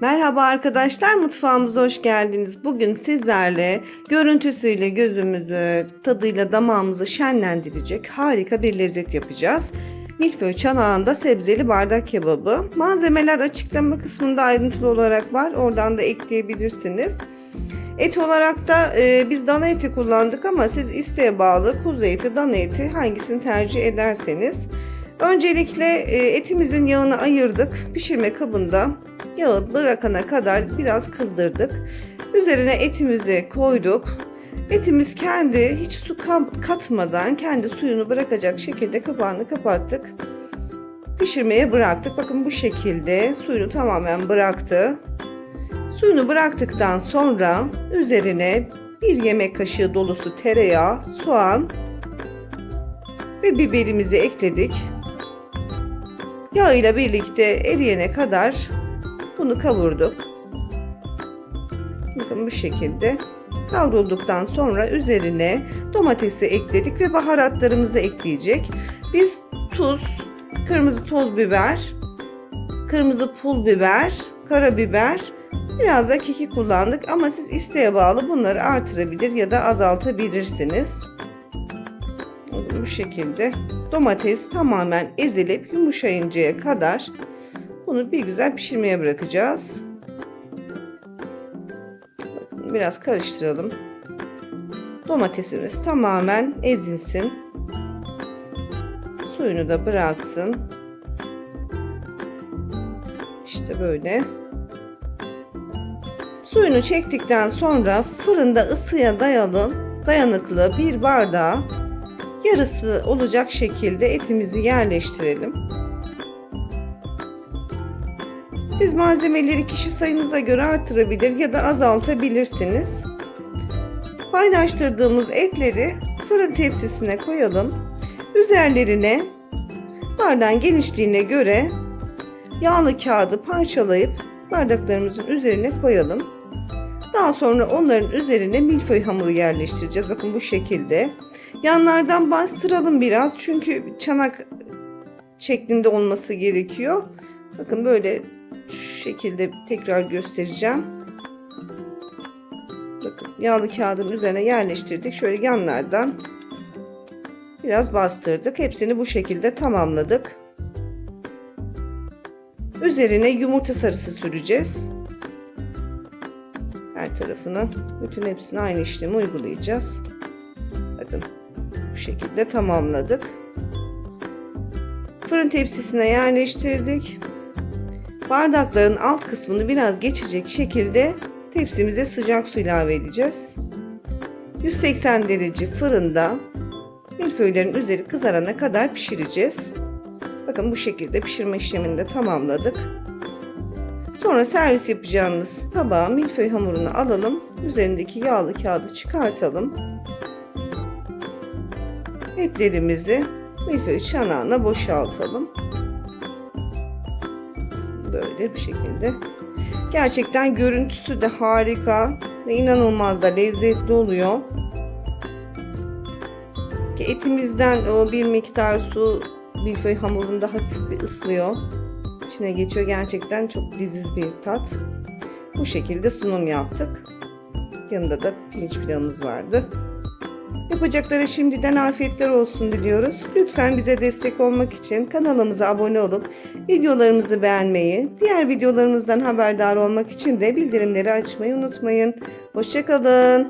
Merhaba arkadaşlar mutfağımıza hoş geldiniz. Bugün sizlerle görüntüsüyle gözümüzü, tadıyla damağımızı şenlendirecek harika bir lezzet yapacağız. Milföy çanağında sebzeli bardak kebabı. Malzemeler açıklama kısmında ayrıntılı olarak var. Oradan da ekleyebilirsiniz. Et olarak da e, biz dana eti kullandık ama siz isteğe bağlı kuzu eti, dana eti hangisini tercih ederseniz. Öncelikle e, etimizin yağını ayırdık. Pişirme kabında yağı bırakana kadar biraz kızdırdık. Üzerine etimizi koyduk. Etimiz kendi hiç su katmadan kendi suyunu bırakacak şekilde kapağını kapattık. Pişirmeye bıraktık. Bakın bu şekilde suyunu tamamen bıraktı. Suyunu bıraktıktan sonra üzerine bir yemek kaşığı dolusu tereyağı, soğan ve biberimizi ekledik. Yağ ile birlikte eriyene kadar bunu kavurduk. Bakın bu şekilde kavrulduktan sonra üzerine domatesi ekledik ve baharatlarımızı ekleyecek. Biz tuz, kırmızı toz biber, kırmızı pul biber, karabiber, biraz da kekik kullandık ama siz isteğe bağlı bunları artırabilir ya da azaltabilirsiniz. Bu şekilde domates tamamen ezilip yumuşayıncaya kadar bunu bir güzel pişirmeye bırakacağız. Bakın biraz karıştıralım. Domatesimiz tamamen ezilsin. Suyunu da bıraksın. İşte böyle. Suyunu çektikten sonra fırında ısıya dayalı, dayanıklı bir bardağa yarısı olacak şekilde etimizi yerleştirelim. Siz malzemeleri kişi sayınıza göre artırabilir ya da azaltabilirsiniz. Paylaştırdığımız etleri fırın tepsisine koyalım. Üzerlerine bardağın genişliğine göre yağlı kağıdı parçalayıp bardaklarımızın üzerine koyalım. Daha sonra onların üzerine milföy hamuru yerleştireceğiz. Bakın bu şekilde. Yanlardan bastıralım biraz çünkü çanak şeklinde olması gerekiyor. Bakın böyle şekilde tekrar göstereceğim. Bakın yağlı kağıdın üzerine yerleştirdik. Şöyle yanlardan biraz bastırdık. Hepsini bu şekilde tamamladık. Üzerine yumurta sarısı süreceğiz. Her tarafını, bütün hepsini aynı işlemi uygulayacağız. Bakın bu şekilde tamamladık. Fırın tepsisine yerleştirdik. Bardakların alt kısmını biraz geçecek şekilde tepsimize sıcak su ilave edeceğiz. 180 derece fırında milföylerin üzeri kızarana kadar pişireceğiz. Bakın bu şekilde pişirme işlemini de tamamladık. Sonra servis yapacağımız tabağa milföy hamurunu alalım. Üzerindeki yağlı kağıdı çıkartalım. Etlerimizi milföy çanağına boşaltalım. Böyle bir şekilde. Gerçekten görüntüsü de harika ve inanılmaz da lezzetli oluyor. Etimizden o bir miktar su milföy hamurunda hafif bir ıslıyor. İçine geçiyor. Gerçekten çok leziz bir tat. Bu şekilde sunum yaptık. Yanında da pirinç pilavımız vardı. Yapacakları şimdiden afiyetler olsun diliyoruz. Lütfen bize destek olmak için kanalımıza abone olup videolarımızı beğenmeyi, diğer videolarımızdan haberdar olmak için de bildirimleri açmayı unutmayın. Hoşçakalın.